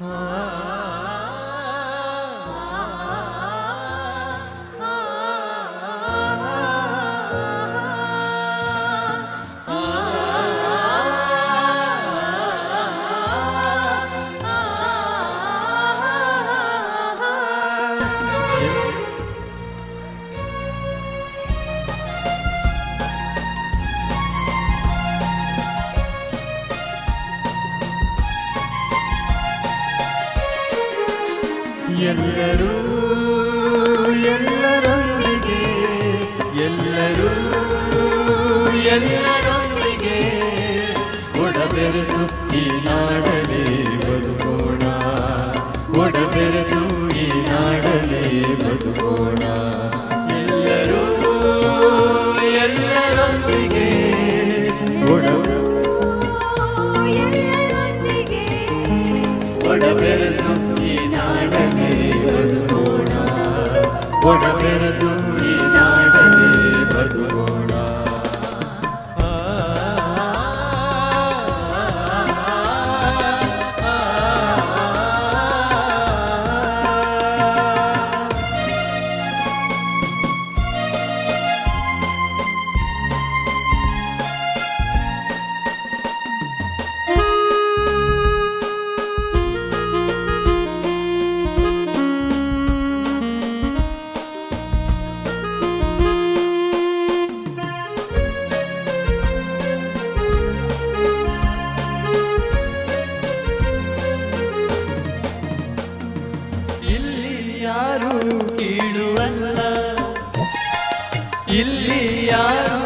ಎಲ್ಲರೂ ಬದುಕೋಣ. ಎಲ್ಲರೂ ಎಲ್ಲರೊಂದಿಗೆ ಎಲ್ಲರೊಂದಿಗೆ ಒಡಬೆರೆದು ಈ ನಾಡಲೇ ಬದುಕೋಣ. ಒಡಬೆರೆದು ಈ ನಾಡಲೇ ಬದುಕೋಣ. ಯಾರು ಕೇಳುವಲ್ಲ ಇಲ್ಲಿ ಯಾರು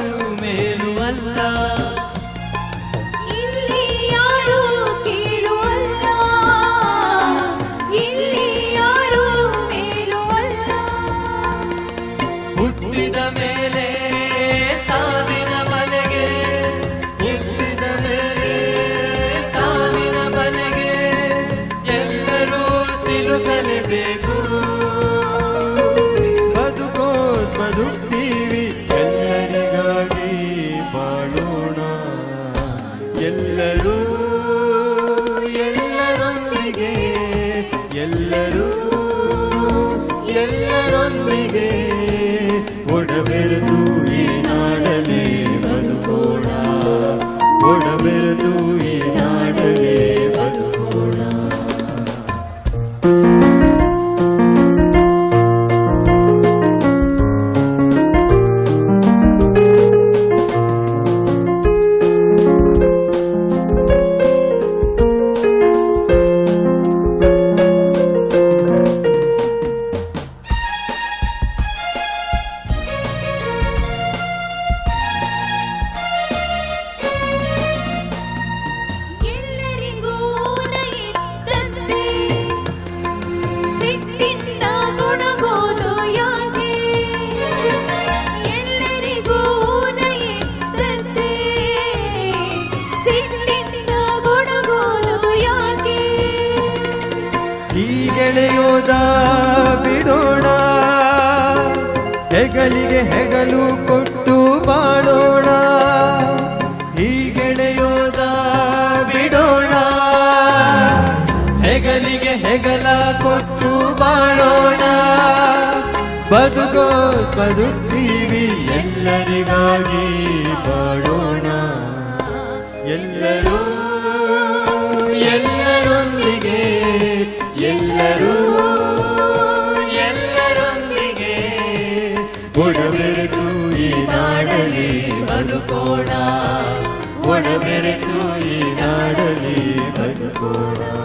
ಎಲ್ಲರೂ ಎಲ್ಲರೊಂದಿಗೆ ಎಲ್ಲರೂ ಎಲ್ಲರೊಂದಿಗೆ. ಬಿಡೋಣ. ಹೆಗಲಿಗೆ ಹೆಗಲು ಕೊಟ್ಟು ಬಾಳೋಣ. ಹೀಗೆಳೆಯೋದ ಗೆಳೆಯೋದ ಬಿಡೋಣ. ಹೆಗಲಿಗೆ ಹೆಗಲ ಕೊಟ್ಟು ಬಾಳೋಣ. ಬದುಕೋ ಬದುಕ್ತೀವಿ, ಎಲ್ಲರಿಗಾಗಿ ಬಾಡೋಣ ಎಲ್ಲರೂ ನಾಡಲಿ ಬದುಕೋಣ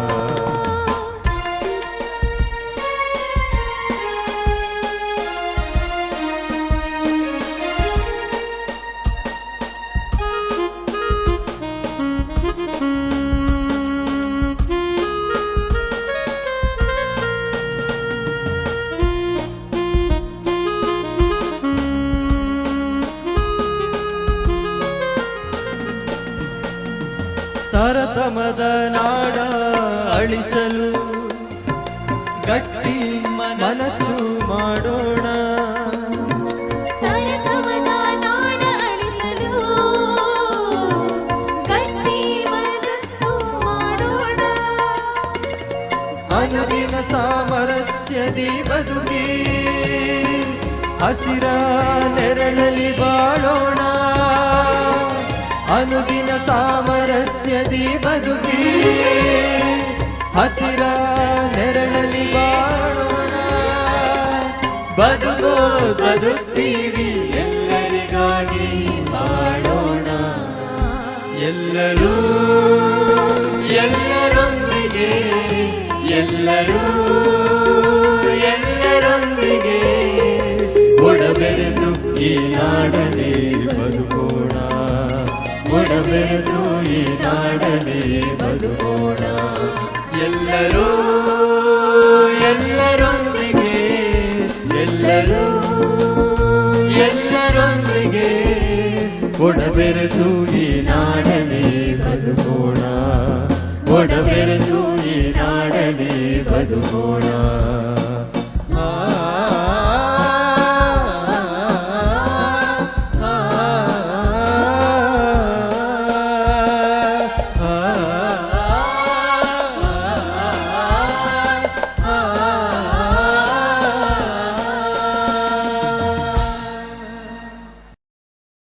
ತರತಮದ ನಾಡ ಅಳಿಸಲು ಗಟ್ಟಿ ಮನಸ್ಸು ಮಾಡೋಣ. ತರಕಮದ ನಾಡ ಅಳಿಸಲು ಗಟ್ಟಿ ಮನಸ್ಸು ಮಾಡೋಣ. ಅನುದಿನ ಸಾಮರಸ್ಯದಿ ಬದುಕಿ ಹಸಿರ ನೆರಳಲಿ ಬಾಳೋಣ. ಅನುದಿನ ಸಾಮರಸ್ಯದಿ ಬದುಕಿ. ಹಸಿರ ನೆರಳಲಿ ಬಾಳೋಣ ಬದುಕೋ, ಬದುಕ್ತೀವಿ, ಎಲ್ಲರಿಗಾಗಿ ಬಾಳೋಣ ಎಲ್ಲರೂ, ಎಲ್ಲರೊಂದಿಗೆ ಎಲ್ಲರೂ, ಎಲ್ಲರೊಂದಿಗೆ ಒಡಬೆರೆದು ಈ ನಾಡಲಿ ಒಡಬೆರೆದು ಈ ನಾಡಲಿ ಬದುಕೋಣ. ಒಡಬೆರೆದು ಈ ನಾಡಲಿ ಬದುಕೋಣ.